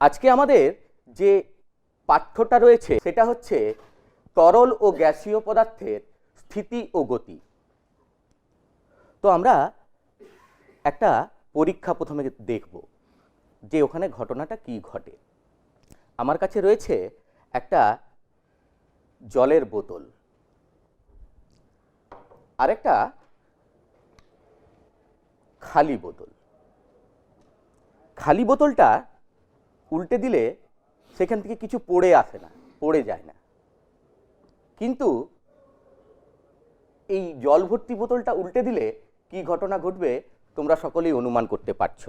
আজকে আমাদের যে পাঠ্যটা রয়েছে, সেটা হচ্ছে তরল ও গ্যাসীয় পদার্থের স্থিতি ও গতি। তো আমরা একটা পরীক্ষা প্রথমে দেখব যে ওখানে ঘটনাটা কি ঘটে। আমার কাছে রয়েছে একটা জলের বোতল। আরেকটা খালি বোতল। খালি বোতলটা উল্টে দিলে সেখান থেকে কিছু পড়ে আসে না, পড়ে যায় না। কিন্তু এই জল ভর্তি বোতলটা উল্টে দিলে কি ঘটনা ঘটবে তোমরা সকলেই অনুমান করতে পারছ।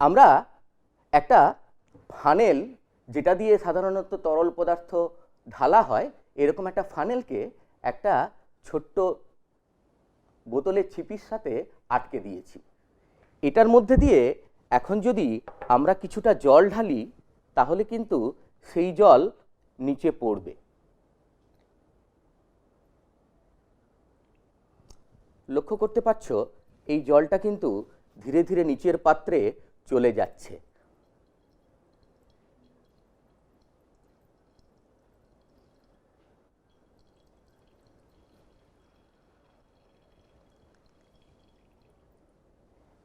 আমরা একটা ফানেল যেটা দিয়ে সাধারণত তরল পদার্থ ঢালা হয়, এরকম একটা ফানেলকে একটা ছোট্ট বোতলের ছিপির সাথে আটকে দিয়েছি। এটার মধ্যে দিয়ে এখন যদি আমরা কিছুটা জল ঢালি, তাহলে কিন্তু সেই জল নিচে পড়বে। লক্ষ্য করতে পারছ, এই জলটা কিন্তু ধীরে ধীরে নিচের পাত্রে চলে যাচ্ছে।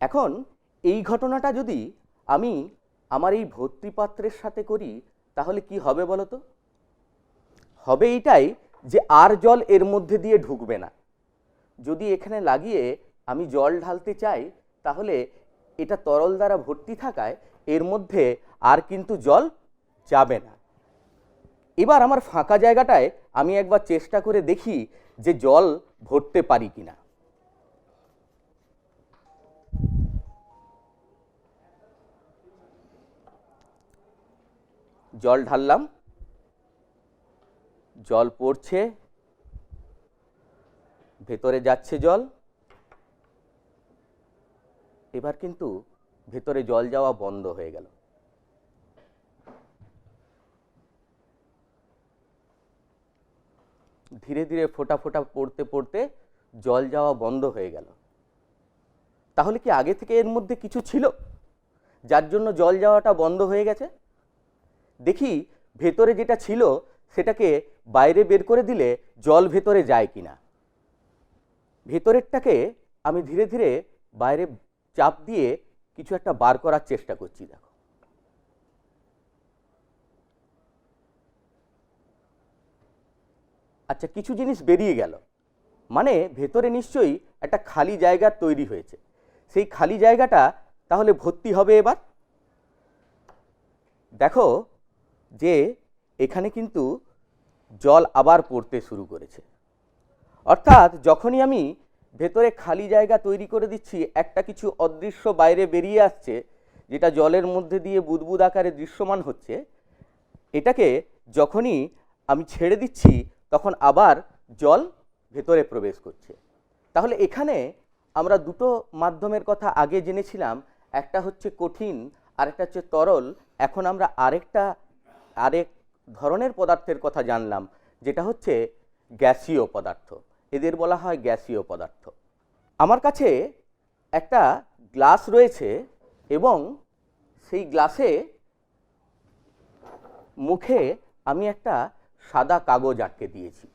এখন এই ঘটনাটা যদি আমি আমার এই ভর্তি পাত্রের সাথে করি, তাহলে কি হবে বলো তো হবে এইটাই যে আর জল এর মধ্যে দিয়ে ঢুকবে না। যদি এখানে লাগিয়ে আমি জল ঢালতে চাই, তাহলে এটা তরল দ্বারা ভর্তি থাকায় এর মধ্যে আর কিন্তু জল যাবে না। এবার আমার ফাঁকা জায়গাটায় আমি একবার চেষ্টা করে দেখি যে জল ভরতে পারি কিনা। জল ঢাললাম, জল পড়ছে, ভেতরে যাচ্ছে জল। এবার কিন্তু ভেতরে জল যাওয়া বন্ধ হয়ে গেল। ধীরে ধীরে ফোটা ফোটা পড়তে পড়তে জল যাওয়া বন্ধ হয়ে গেল। তাহলে কি আগে থেকে এর মধ্যে কিছু ছিল? যার জন্য জল যাওয়াটা বন্ধ হয়ে গেছে? দেখি ভেতরে যেটা ছিল সেটাকে বাইরে বের করে দিলে জল ভেতরে যায় কিনা। ভেতরেরটাকে আমি ধীরে ধীরে বাইরে চাপ দিয়ে কিছু একটা বার করার চেষ্টা করছি, দেখো। আচ্ছা কিছু জিনিস বেরিয়ে গেল। মানে ভেতরে নিশ্চয়ই একটা খালি জায়গা তৈরি হয়েছে। সেই খালি জায়গাটা তাহলে ভর্তি হবে এবার। দেখো যে এখানে কিন্তু জল আবার পড়তে শুরু করেছে। অর্থাৎ যখনই আমি ভেতরে খালি জায়গা তৈরি করে দিচ্ছি, একটা কিছু অদৃশ্য বাইরে বেরিয়ে আসছে, যেটা জলের মধ্যে দিয়ে বুদবুদ আকারে দৃশ্যমান হচ্ছে, এটাকে যখনই আমি ছেড়ে দিচ্ছি, তখন আবার জল ভেতরে প্রবেশ করছে। তাহলে এখানে আমরা দুটো মাধ্যমের কথা আগে জেনেছিলাম, একটা হচ্ছে কঠিন আরেকটা হচ্ছে তরল। এখন আমরা আরেকটা আরেক ধরনের পদার্থের কথা জানলাম, যেটা হচ্ছে গ্যাসীয় পদার্থ। এদের বলা হয় গ্যাসীয় পদার্থ। আমার কাছে একটা গ্লাস রয়েছে এবং সেই গ্লাসে মুখে আমি একটা সাদা কাগজ আটকে দিয়েছি।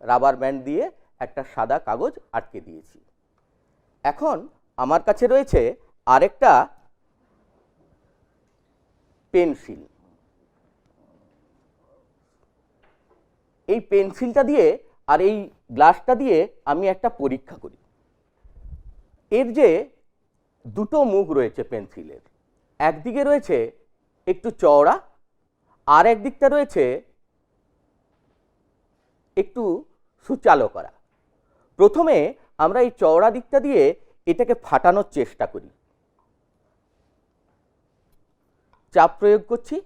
রাবার ব্যান্ড দিয়ে একটা সাদা কাগজ আটকে দিয়েছি। এখন আমার কাছে রয়েছে আরেকটা পেন্সিল। এই পেন্সিলটা দিয়ে আর এই গ্লাসটা দিয়ে আমি একটা পরীক্ষা করি। এর যে দুটো মুখ রয়েছে পেন্সিলের, একদিকে রয়েছে একটু চওড়া আর একদিকটা রয়েছে একটু সুচালো করা। প্রথমে আমরা এই চওড়া দিকটা দিয়ে এটাকে ফাটানোর চেষ্টা করি। চাপ প্রয়োগ করছি,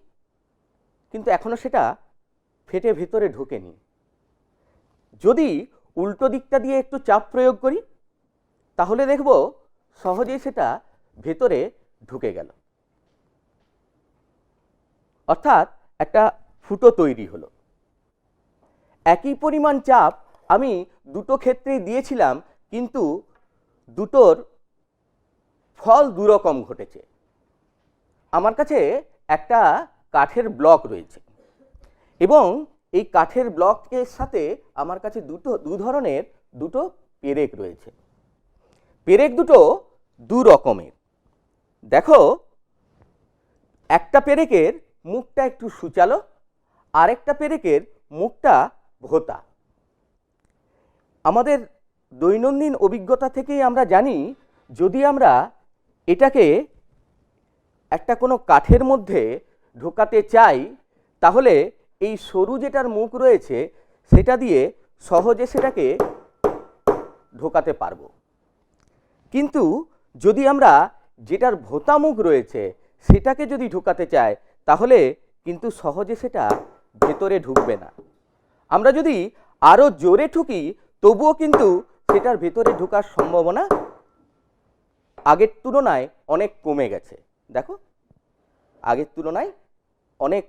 কিন্তু এখনও সেটা ফেটে ভেতরে ঢুকে ঢোকেনি। যদি উল্টো দিকটা দিয়ে একটু চাপ প্রয়োগ করি, তাহলে দেখব সহজেই সেটা ভেতরে ঢুকে গেল। অর্থাৎ একটা ফুটো তৈরি হলো। একই পরিমাণ চাপ আমি দুটো ক্ষেত্রেই দিয়েছিলাম, কিন্তু দুটোর ফল দুরকম ঘটেছে। আমার কাছে একটা কাঠের ব্লক রয়েছে। এবং এই কাঠের ব্লকের সাথে আমার কাছে দুটো, দু ধরনের দুটো পেরেক রয়েছে। পেরেক দুটো দু রকমের। দেখো, একটা পেরেকের মুখটা একটু সুচালো, আরেকটা পেরেকের মুখটা ভোতা। আমাদের দৈনন্দিন অভিজ্ঞতা থেকেই আমরা জানি, যদি আমরা এটাকে একটা কোনো কাঠের মধ্যে ঢোকাতে চাই, তাহলে এই সরু যেটার মুখ রয়েছে, সেটা দিয়ে সহজে সেটাকে ঢোকাতে পারব। কিন্তু যদি আমরা যেটার ভোতা মুখ রয়েছে, সেটাকে যদি ঢোকাতে চাই, তাহলে কিন্তু সহজে সেটা ভেতরে ঢুকবে না। আমরা যদি আরও জোরে ঠুকি, তবুও কিন্তু সেটার ভেতরে ঢোকার সম্ভাবনা আগের তুলনায় অনেক কমে গেছে। দেখো, আগের তুলনায় অনেক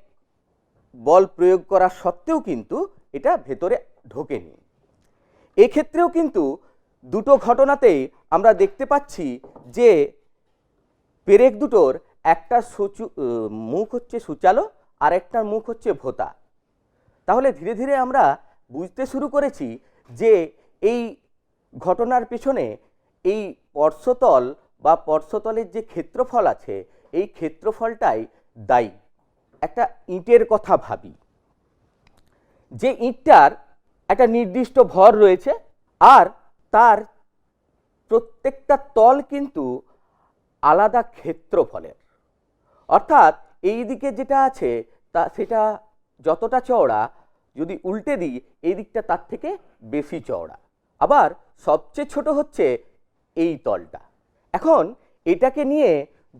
বল প্রয়োগ করা সত্ত্বেও কিন্তু এটা ভেতরে ঢোকেনি। এক্ষেত্রেও কিন্তু দুটো ঘটনাতেই আমরা দেখতে পাচ্ছি যে পেরেক দুটোর একটা সুচু মুখ হচ্ছে সুচালো আর একটার মুখ হচ্ছে ভোতা। তাহলে ধীরে ধীরে আমরা বুঝতে শুরু করেছি যে এই ঘটনার পেছনে এই পর্শতল বা পর্শতলের যে ক্ষেত্রফল আছে, এই ক্ষেত্রফলটাই দায়ী। একটা ইঁটের কথা ভাবি। যে ইঁটটার একটা নির্দিষ্ট ভর রয়েছে আর তার প্রত্যেকটা তল কিন্তু আলাদা ক্ষেত্রফলের অর্থাৎ এই দিকে যেটা আছে তা সেটা যতটা চওড়া, যদি উল্টে দিই, এই দিকটা তার থেকে বেশি চওড়া। আবার সবচেয়ে ছোট হচ্ছে এই তলটা। এখন এটাকে নিয়ে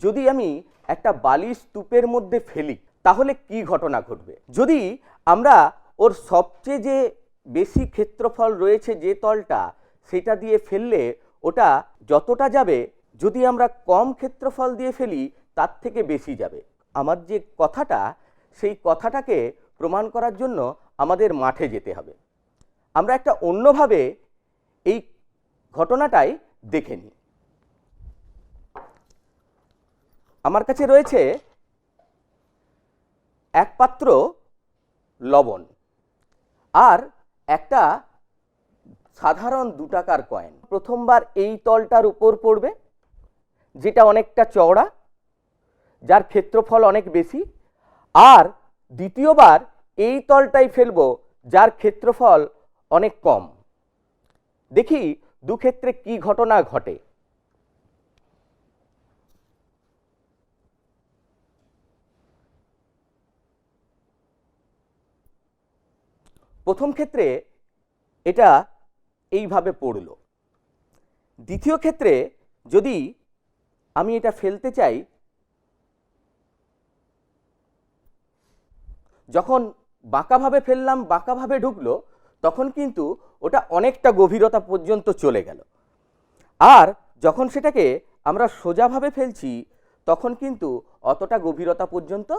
যদি আমি একটা বালি স্তূপের মধ্যে ফেলি তাহলে কি ঘটনা ঘটবে? যদি আমরা ওর সবচেয়ে যে বেশি ক্ষেত্রফল রয়েছে যে তলটা, সেটা দিয়ে ফেললে ওটা যতটা যাবে, যদি আমরা কম ক্ষেত্রফল দিয়ে ফেলি, তার থেকে বেশি যাবে। আমার যে কথাটা, সেই কথাটাকে প্রমাণ করার জন্য আমাদের মাঠে যেতে হবে। আমরা একটা অন্যভাবে এই ঘটনাটাই দেখে নিই। আমার কাছে রয়েছে এক পাত্র লবণ আর একটা সাধারণ দু টাকার কয়েন প্রথমবার এই তলটার উপর পড়বে, যেটা অনেকটা চওড়া, যার ক্ষেত্রফল অনেক বেশি। আর দ্বিতীয়বার এই তলটাই ফেলব, যার ক্ষেত্রফল অনেক কম। দেখি দু ক্ষেত্রে কি ঘটনা ঘটে। প্রথম ক্ষেত্রে এটা এইভাবে পড়ল। দ্বিতীয় ক্ষেত্রে যদি আমি এটা ফেলতে চাই, যখন বাঁকাভাবে ফেললাম, বাঁকাভাবে ঢুকলো, তখন কিন্তু ওটা অনেকটা গভীরতা পর্যন্ত চলে গেল। আর যখন সেটাকে আমরা সোজাভাবে ফেলছি, তখন কিন্তু অতটা গভীরতা পর্যন্ত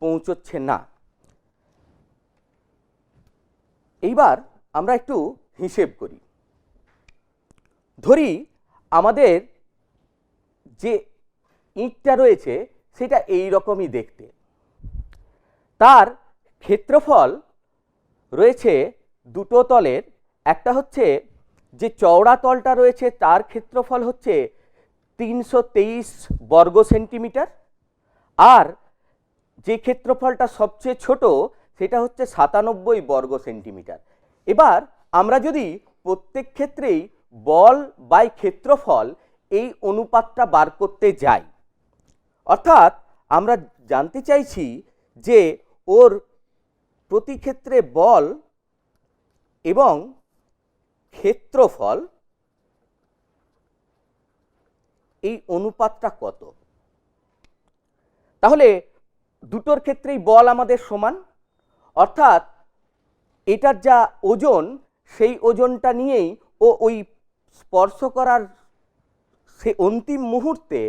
পৌঁছচ্ছে না। এইবার আমরা একটু হিসেব করি। ধরি আমাদের যে ইঁটটা রয়েছে সেটা এই রকমই দেখতে। তার ক্ষেত্রফল রয়েছে দুটো তলের, একটা হচ্ছে যে চওড়া তলটা রয়েছে তার ক্ষেত্রফল হচ্ছে তিনশো তেইশ বর্গ সেন্টিমিটার, আর যে ক্ষেত্রফলটা সবচেয়ে ছোট সেটা হচ্ছে সাতানব্বই বর্গ সেন্টিমিটার। এবার আমরা যদি প্রত্যেক ক্ষেত্রেই বল বাই ক্ষেত্রফল এই অনুপাতটা বার করতে যাই, অর্থাৎ আমরা জানতে চাইছি যে ওর প্রতি ক্ষেত্রে বল এবং ক্ষেত্রফল এই অনুপাতটা কত? তাহলে দুটোর ক্ষেত্রেই বল আমাদের সমান অর্থাৎ এটার যা ওজন, সেই ওজনটা নিয়েই ও ওই স্পর্শ করার সে অন্তিম মুহূর্তে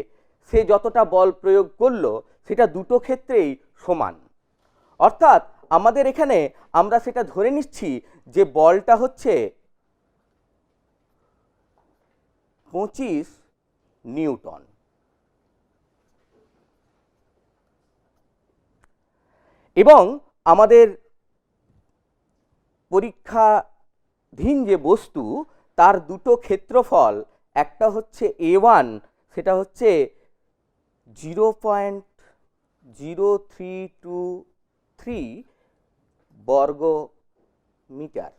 সে যতটা বল প্রয়োগ করল, সেটা দুটো ক্ষেত্রেই সমান। অর্থাৎ আমাদের এখানে আমরা সেটা ধরে নিচ্ছি যে বলটা হচ্ছে পঁচিশ নিউটন। এবং আমাদের পরীক্ষাধীন যে বস্তু, তার দুটো ক্ষেত্রফল, একটা হচ্ছে এ ওয়ান সেটা হচ্ছে zero point zero three two three বর্গ মিটার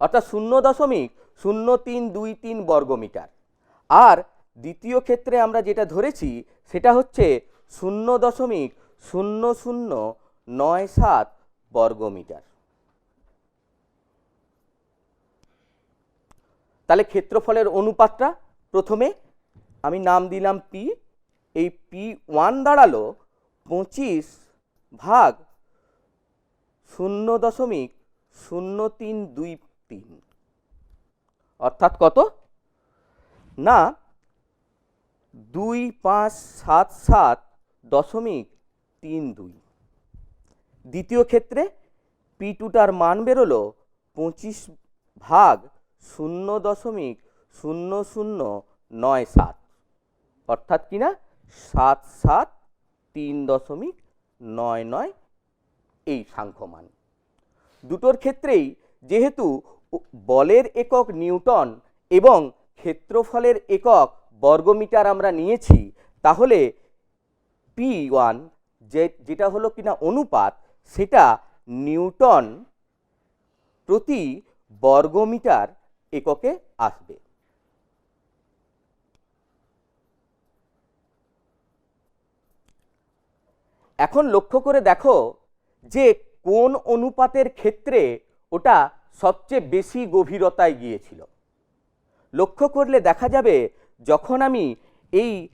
অর্থাৎ শূন্য দশমিক শূন্য তিন দুই তিন বর্গ মিটার আর দ্বিতীয় ক্ষেত্রে আমরা যেটা ধরেছি, সেটা হচ্ছে শূন্য দশমিক শূন্য শূন্য নয় সাত বর্গ মিটার তাহলে ক্ষেত্রফলের অনুপাতটা প্রথমে আমি নাম দিলাম পি এই পি ওয়ান দাঁড়াল পঁচিশ ভাগ শূন্য দশমিক শূন্য তিন দুই তিন। অর্থাৎ কত? না, দুই পাঁচ সাত সাত দশমিক তিন দুই। দ্বিতীয় ক্ষেত্রে পি টুটার মান বেরোলো পঁচিশ ভাগ শূন্য দশমিক শূন্য শূন্য নয় সাত। অর্থাৎ কিনা সাত সাত তিন দশমিক নয় নয় এই সাংখ্যমান। দুটোর ক্ষেত্রেই যেহেতু বলের একক নিউটন এবং ক্ষেত্রফলের একক বর্গমিটার আমরা নিয়েছি, তাহলে পি ওয়ান যে, যেটা হলো কিনা অনুপাত, সেটা নিউটন প্রতি বর্গমিটার এককে আসবে। এখন লক্ষ্য করে দেখো যে কোন অনুপাতের ক্ষেত্রে ওটা সবচেয়ে বেশি গভীরতায় গিয়েছিল। লক্ষ্য করলে দেখা যাবে যখন আমি এই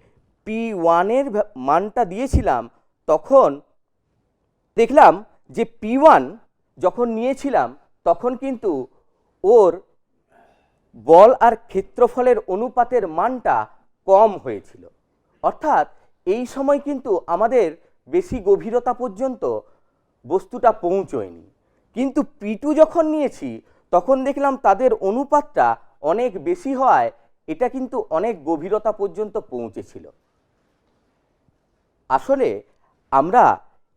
পি ওয়ানের মানটা দিয়েছিলাম তখন দেখলাম যে পি ওয়ান যখন নিয়েছিলাম, তখন কিন্তু ওর বল আর ক্ষেত্রফলের অনুপাতের মানটা কম হয়েছিল। অর্থাৎ এই সময় কিন্তু আমাদের বেশি গভীরতা পর্যন্ত বস্তুটা পৌঁছয়নি। কিন্তু পি টু যখন নিয়েছি, তখন দেখলাম তাদের অনুপাতটা অনেক বেশি হওয়ায় এটা কিন্তু অনেক গভীরতা পর্যন্ত পৌঁছেছিল। আসলে আমরা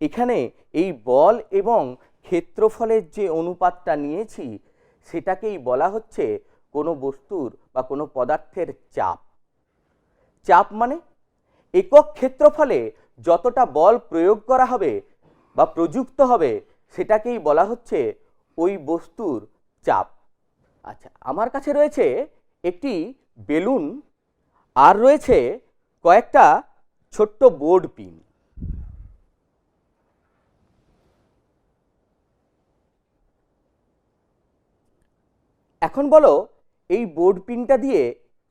এখানে এই বল এবং ক্ষেত্রফলের যে অনুপাতটা নিয়েছি, সেটাকেই বলা হচ্ছে কোনো বস্তুর বা কোনো পদার্থের চাপ। চাপ মানে একক ক্ষেত্রফলে যতটা বল প্রয়োগ করা হবে বা প্রযুক্ত হবে, সেটাকেই বলা হচ্ছে ওই বস্তুর চাপ। আচ্ছা আমার কাছে রয়েছে একটি বেলুন আর রয়েছে কয়েকটা ছোট্ট বোর্ড পিন। এখন বলো, এই বোর্ড পিনটা দিয়ে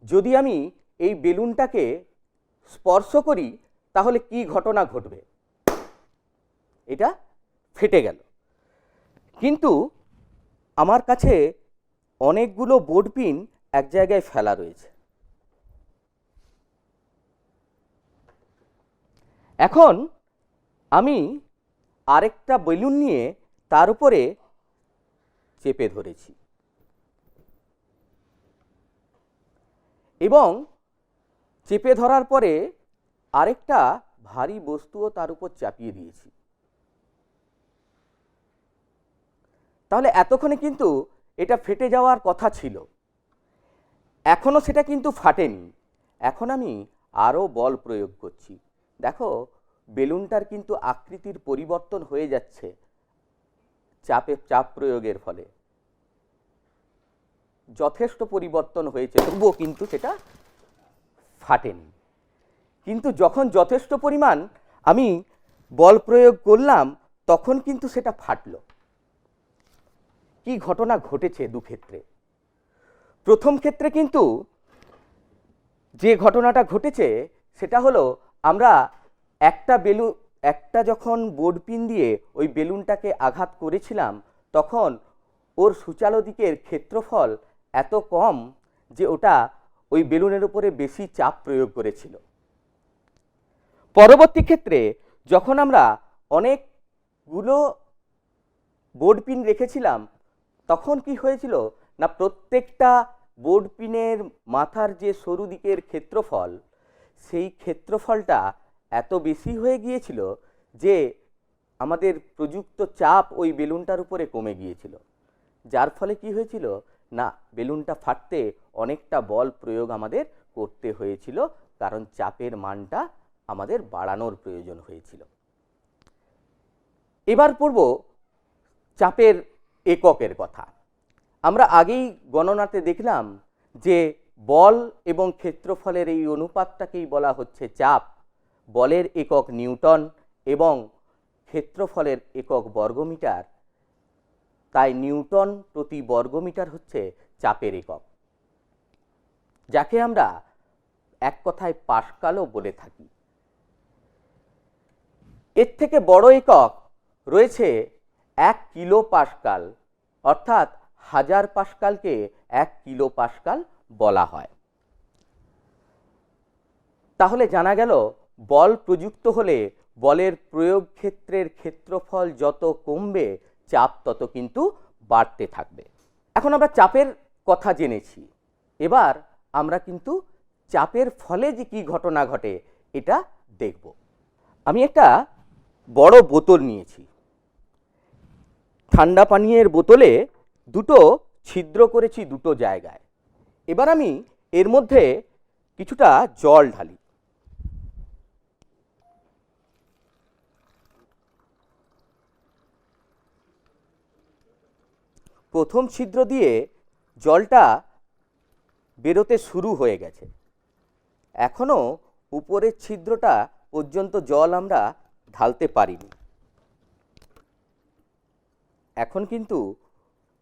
যদি আমি এই বেলুনটাকে স্পর্শ করি, তাহলে কি ঘটনা ঘটবে? এটা ফেটে গেল। কিন্তু আমার কাছে অনেকগুলো বোর্ড পিন এক জায়গায় ফেলা রয়েছে। এখন আমি আরেকটা বেলুন নিয়ে তার উপরে চেপে ধরেছি। এবং চেপে ধরার পরে আরেকটা ভারী বস্তুও তার উপর চাপিয়ে দিয়েছি। তাহলে এতক্ষণে কিন্তু এটা ফেটে যাওয়ার কথা ছিল। এখনও সেটা কিন্তু ফাটেনি। এখন আমি আরও বল প্রয়োগ করছি। দেখো, বেলুনটার কিন্তু আকৃতির পরিবর্তন হয়ে যাচ্ছে চাপে, চাপ প্রয়োগের ফলে। যথেষ্ট পরিবর্তন হয়েছে, তবুও কিন্তু সেটা ফাটেনি। কিন্তু যখন যথেষ্ট পরিমাণ আমি বল প্রয়োগ করলাম, তখন কিন্তু সেটা ফাটলো। কি ঘটনা ঘটেছে দু ক্ষেত্রে প্রথম ক্ষেত্রে কিন্তু যে ঘটনাটা ঘটেছে, সেটা হলো আমরা একটা বেলু, একটা যখন বোর্ড পিন দিয়ে ওই বেলুনটাকে আঘাত করেছিলাম, তখন ওর সুচালো দিকের ক্ষেত্রফল এত কম যে ওটা ওই বেলুনের উপরে বেশি চাপ প্রয়োগ করেছিল। পরবর্তী ক্ষেত্রে যখন আমরা অনেকগুলো বোর্ড পিন রেখেছিলাম, তখন কি হয়েছিল না প্রত্যেকটা বোর্ড পিনের মাথার যে সরু দিকের ক্ষেত্রফল, সেই ক্ষেত্রফলটা এত বেশি হয়ে গিয়েছিল যে আমাদের প্রযুক্ত চাপ ওই বেলুনটার উপরে কমে গিয়েছিল। যার ফলে কি হয়েছিল না, বেলুনটা ফাটতে অনেকটা বল প্রয়োগ আমাদের করতে হয়েছিল, কারণ চাপের মানটা আমাদের বাড়ানোর প্রয়োজন হয়েছিল। এবার পড়ব চাপের এককের কথা। আমরা আগেই গণনাতে দেখলাম যে বল এবং ক্ষেত্রফলের এই অনুপাতটাকেই বলা হচ্ছে চাপ। বলের একক নিউটন এবং ক্ষেত্রফলের একক বর্গমিটার তাই নিউটন প্রতি বর্গমিটার হচ্ছে চাপের একক, যাকে আমরা এক কথায় পাস্কালও বলে থাকি। এর থেকে বড় একক রয়েছে এক কিলো পাস্কাল অর্থাৎ হাজার পাশকালকে এক কিলো পাশকাল বলা হয়। তাহলে জানা গেল, বল প্রযুক্ত হলে বলের প্রয়োগ ক্ষেত্রের ক্ষেত্রফল যত কমবে চাপ তত কিন্তু বাড়তে থাকবে। এখন আমরা চাপের কথা জেনেছি। এবার আমরা কিন্তু চাপের ফলে যে কি ঘটনা ঘটে এটা দেখব। আমি একটা বড় বোতল নিয়েছি। ঠান্ডা পানীয়ের বোতলে দুটো ছিদ্র করেছি দুটো জায়গায়। এবার আমি এর মধ্যে কিছুটা জল ঢালি। প্রথম ছিদ্র দিয়ে জলটা বেরোতে শুরু হয়ে গেছে। এখনও উপরের ছিদ্রটা পর্যন্ত জল আমরা ঢালতে পারিনি। এখন কিন্তু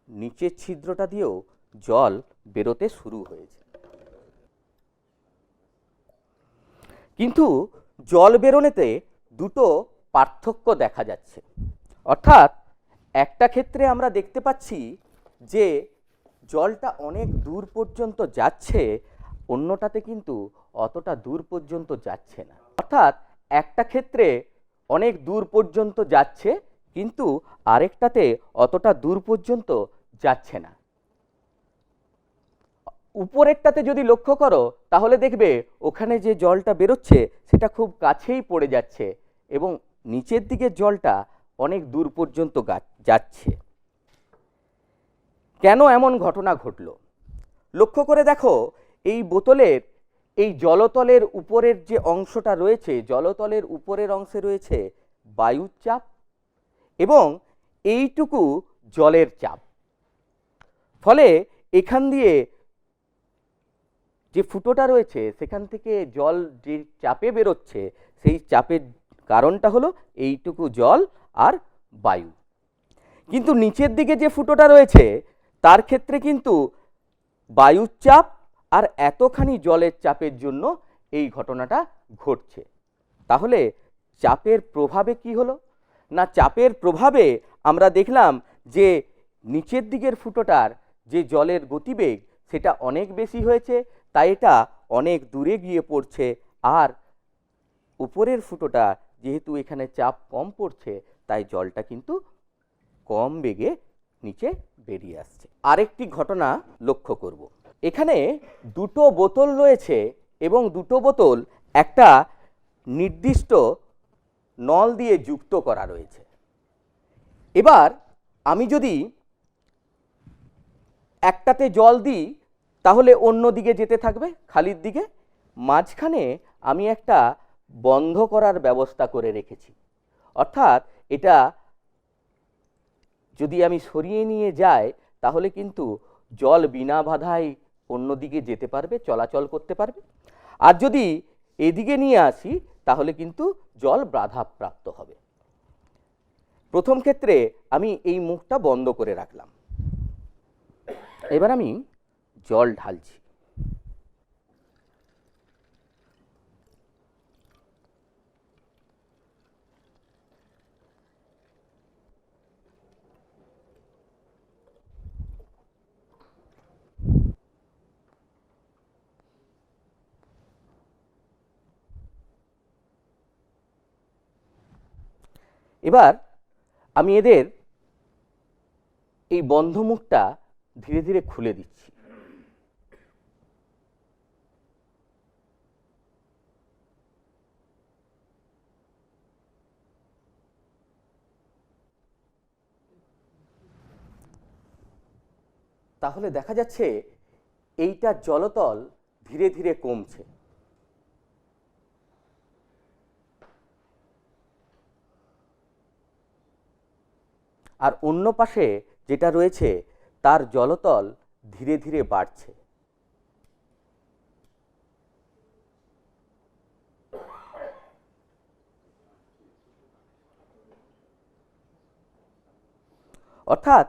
নিচের ছিদ্রটা দিয়েও জল বেরোতে শুরু হয়েছে। কিন্তু জল বেরোনেতে দুটো পার্থক্য দেখা যাচ্ছে। অর্থাৎ একটা ক্ষেত্রে আমরা দেখতে পাচ্ছি যে জলটা অনেক দূর পর্যন্ত যাচ্ছে, অন্যটাতে কিন্তু অতটা দূর পর্যন্ত যাচ্ছে না। অর্থাৎ একটা ক্ষেত্রে অনেক দূর পর্যন্ত যাচ্ছে, কিন্তু আরেকটাতে অতটা দূর পর্যন্ত যাচ্ছে না। উপরেরটাতে যদি লক্ষ্য করো, তাহলে দেখবে ওখানে যে জলটা বেরোচ্ছে, সেটা খুব কাছেই পড়ে যাচ্ছে এবং নিচের দিকের জলটা অনেক দূর পর্যন্ত যাচ্ছে। কেন এমন ঘটনা ঘটল? লক্ষ্য করে দেখো, এই বোতলের, এই জলতলের উপরের যে অংশটা রয়েছে, জলতলের উপরের অংশে রয়েছে বায়ুর চাপ এবং এইটুকু জলের চাপ। ফলে এখান দিয়ে যে ফুটোটা রয়েছে, সেখান থেকে জল যে চাপে বেরোচ্ছে, সেই চাপের কারণটা হলো এইটুকু জল আর বায়ু। কিন্তু নিচের দিকে যে ফুটোটা রয়েছে তার ক্ষেত্রে কিন্তু বায়ুর চাপ আর এতখানি জলের চাপের জন্য এই ঘটনাটা ঘটছে। তাহলে চাপের প্রভাবে কি হলো? না চাপের প্রভাবে আমরা দেখলাম যে নিচের দিকের ফুটোটার যে জলের গতিবেগ সেটা অনেক বেশি হয়েছে, তাই এটা অনেক দূরে গিয়ে পড়ছে আর উপরের ফুটোটা যেহেতু এখানে চাপ কম পড়ছে, তাই জলটা কিন্তু কম বেগে নিচে বেরিয়ে আসছে। আরেকটি ঘটনা লক্ষ্য করব। এখানে দুটো বোতল রয়েছে এবং দুটো বোতল একটা নির্দিষ্ট নল দিয়ে যুক্ত করা রয়েছে। এবার আমি যদি একটাতে জল দিই, তাহলে অন্য দিকে যেতে থাকবে, খালির দিকে। মাঝখানে আমি একটা বন্ধ করার ব্যবস্থা করে রেখেছি। অর্থাৎ এটা যদি আমি সরিয়ে নিয়ে যাই, তাহলে কিন্তু জল বিনা বাধায় অন্যদিকে যেতে পারবে, চলাচল করতে পারবে। আর যদি এদিকে নিয়ে আসি, তাহলে কিন্তু জল বাধাপ্রাপ্ত হবে। প্রথম ক্ষেত্রে আমি এই মুখটা বন্ধ করে রাখলাম। এবার আমি জল ঢালছি। এবার আমি এদের এই বন্ধ মুখটা ধীরে ধীরে খুলে দিচ্ছি। তাহলে দেখা যাচ্ছে এইটা জলতল ধীরে ধীরে কমছে। আর অন্য পাশে যেটা রয়েছে, তার জলতল ধীরে ধীরে বাড়ছে। অর্থাৎ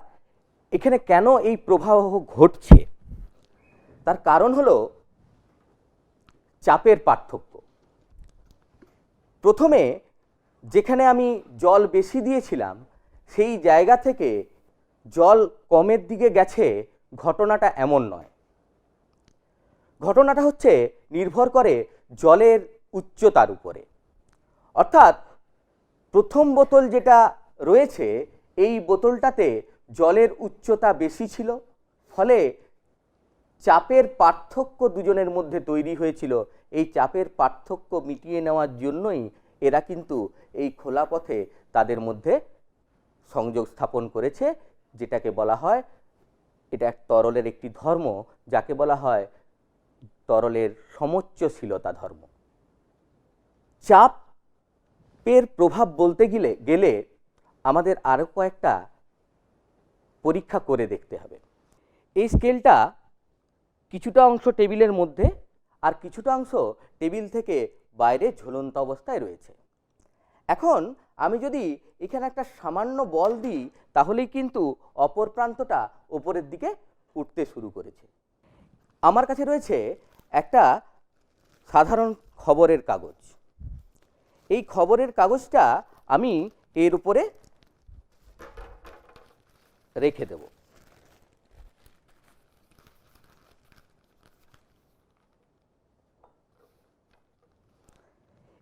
এখানে কেন এই প্রবাহ ঘটছে? তার কারণ হলো চাপের পার্থক্য। প্রথমে যেখানে আমি জল বেশি দিয়েছিলাম সেই জায়গা থেকে জল কমের দিকে গেছে, ঘটনাটা এমন নয়। ঘটনাটা হচ্ছে নির্ভর করে জলের উচ্চতার উপরে। অর্থাৎ প্রথম বোতল যেটা রয়েছে, এই বোতলটাতে জলের উচ্চতা বেশি ছিল, ফলে চাপের পার্থক্য দুজনের মধ্যে তৈরি হয়েছিল। এই চাপের পার্থক্য মিটিয়ে নেওয়ার জন্যই এরা কিন্তু এই খোলা পথে তাদের মধ্যে সংযোগ স্থাপন করেছে, যেটাকে বলা হয়, এটা এক তরলের একটি ধর্ম, যাকে বলা হয় তরলের সমোচ্চশীলতা ধর্ম। চাপের প্রভাব বলতে গেলে গেলে আমাদের আরও কয়েকটা পরীক্ষা করে দেখতে হবে। এই স্কেলটা কিছুটা অংশ টেবিলের মধ্যে আর কিছুটা অংশ টেবিল থেকে বাইরে ঝুলন্ত অবস্থায় রয়েছে। এখন আমি যদি এখানে একটা সামান্য বল দিই, তাহলেই কিন্তু অপর প্রান্তটা ওপরের দিকে উঠতে শুরু করেছে। আমার কাছে রয়েছে একটা সাধারণ খবরের কাগজ। এই খবরের কাগজটা আমি এর উপরে রেখে দেব।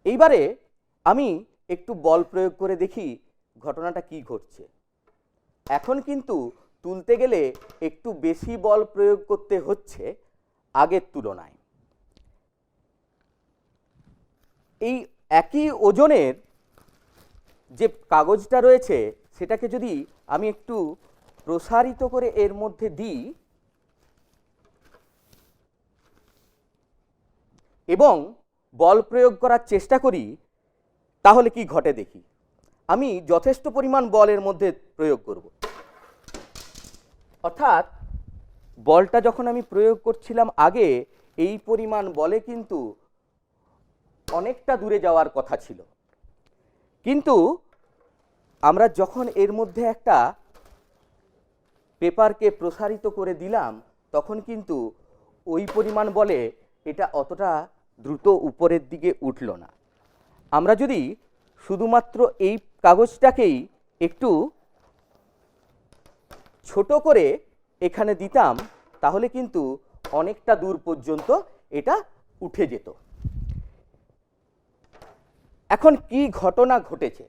এইবারে আমি একটু বল প্রয়োগ করে দেখি ঘটনাটা কি ঘটছে। এখন কিন্তু তুলতে গেলে একটু বেশি বল প্রয়োগ করতে হচ্ছে আগের তুলনায়। এই একই ওজনের যে কাগজটা রয়েছে সেটাকে যদি আমি একটু প্রসারিত করে এর মধ্যে দিই এবং বল প্রয়োগ করার চেষ্টা করি তাহলে কি ঘটে দেখি? আমি যথেষ্ট পরিমাণ বলের মধ্যে প্রয়োগ করব। অর্থাৎ, বলটা যখন আমি প্রয়োগ করছিলাম আগে, এই পরিমাণ বলে কিন্তু অনেকটা দূরে যাওয়ার কথা ছিল। কিন্তু আমরা যখন এর মধ্যে একটা পেপারকে প্রসারিত করে দিলাম, তখন কিন্তু ওই পরিমাণ বলে এটা অতটা দ্রুত উপরের দিকে উঠল না। আমরা যদি শুধুমাত্র এই কাগজটাকেই একটু ছোট করে এখানে দিতাম, তাহলে কিন্তু অনেকটা দূর পর্যন্ত এটা উঠে যেত। এখন কি ঘটনা ঘটেছে?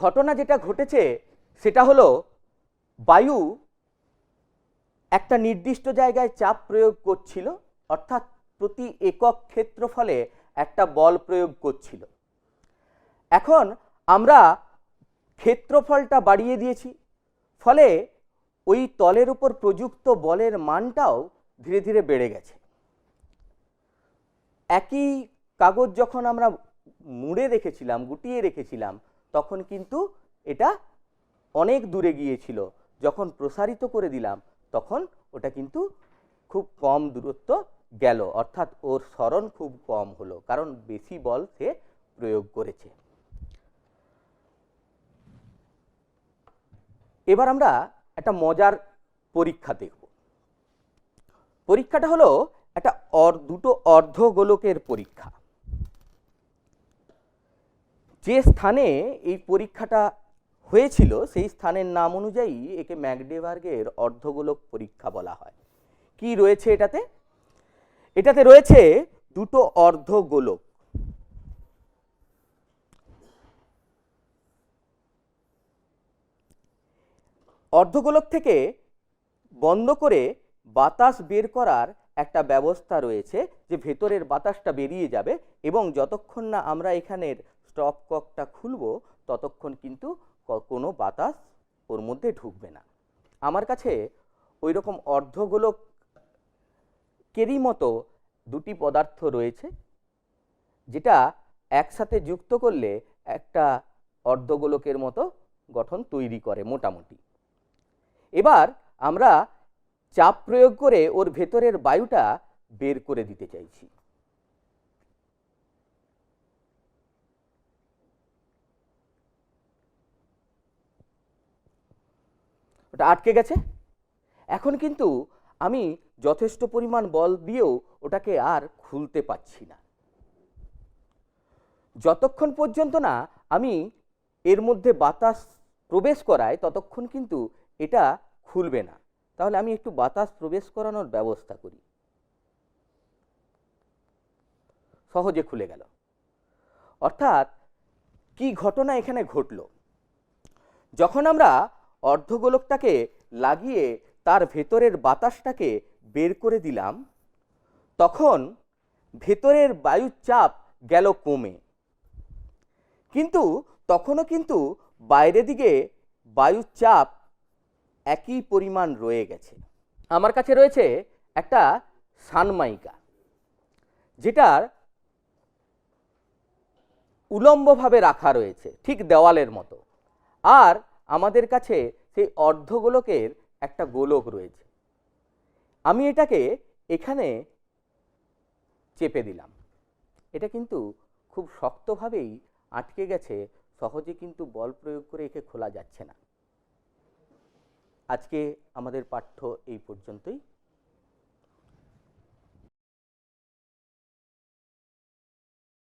ঘটনা যেটা ঘটেছে, সেটা হলো বায়ু একটা নির্দিষ্ট জায়গায় চাপ প্রয়োগ করছিল, অর্থাৎ প্রতি একক ক্ষেত্রফলে একটা বল প্রয়োগ করছিল। এখন আমরা ক্ষেত্রফলটা বাড়িয়ে দিয়েছি, ফলে ওই তলের উপর প্রযুক্ত বলের মানটাও ধীরে ধীরে বেড়ে গেছে। একই কাগজ যখন আমরা মুড়ে রেখেছিলাম, গুটিয়ে রেখেছিলাম, তখন কিন্তু এটা অনেক দূরে গিয়েছিল। যখন প্রসারিত করে দিলাম তখন ওটা কিন্তু খুব কম দূরত্ব গেল। অর্থাৎ ওর স্মরণ খুব কম হলো, কারণ বেশি বল সে প্রয়োগ করেছে। এবার আমরা একটা মজার পরীক্ষা দেখব। পরীক্ষাটা হলো একটা দুটো অর্ধগোলকের পরীক্ষা। যে স্থানে এই পরীক্ষাটা হয়েছিল, সেই স্থানের নাম অনুযায়ী একে ম্যাকডেবার্গের অর্ধগোলক পরীক্ষা বলা হয়। কি রয়েছে এটাতে? এটাতে রয়েছে দুটো অর্ধগোলক। অর্ধগোলক থেকে বন্ধ করে বাতাস বের করার একটা ব্যবস্থা রয়েছে যে ভেতরের বাতাসটা বেরিয়ে যাবে এবং যতক্ষণ না আমরা এখানের স্টপ ককটা খুলব, ততক্ষণ কিন্তু কোনো বাতাস ওর মধ্যে ঢুকবে না। আমার কাছে ওই রকম অর্ধগোলকেরই মতো দুটি পদার্থ রয়েছে, যেটা একসাথে যুক্ত করলে একটা অর্ধগোলকের মতো গঠন তৈরি করে মোটামুটি। এবার আমরা চাপ প্রয়োগ করে ওর ভেতরের বায়ুটা বের করে দিতে চাইছি। ওটা আটকে গেছে। এখন কিন্তু আমি যথেষ্ট পরিমাণ বল দিয়েও ওটাকে আর খুলতে পারছি না। যতক্ষণ পর্যন্ত না আমি এর মধ্যে বাতাস প্রবেশ করাই ততক্ষণ কিন্তু এটা খুলবে না। তাহলে আমি একটু বাতাস প্রবেশ করানোর ব্যবস্থা করি। সহজে খুলে গেল। অর্থাৎ কি ঘটনা এখানে ঘটলো? যখন আমরা অর্ধগোলকটাকে লাগিয়ে তার ভেতরের বাতাসটাকে বের করে দিলাম। তখন ভেতরের বায়ুর চাপ গেল কমে। কিন্তু তখনও কিন্তু বাইরে দিকে বায়ুর চাপ একই পরিমাণ রয়ে গেছে। আমার কাছে রয়েছে একটা সানমাইকা, যেটার উলম্বভাবে রাখা রয়েছে, ঠিক দেওয়ালের মতো। আর আমাদের কাছে সেই অর্ধগোলকের একটা গোলক রয়েছে। আমি এটাকে এখানে চেপে দিলাম। এটা কিন্তু খুব শক্তভাবেই আটকে গেছে, সহজে কিন্তু বল প্রয়োগ করে একে খোলা যাচ্ছে না। আজকে আমাদের পাঠ্য এই পর্যন্তই।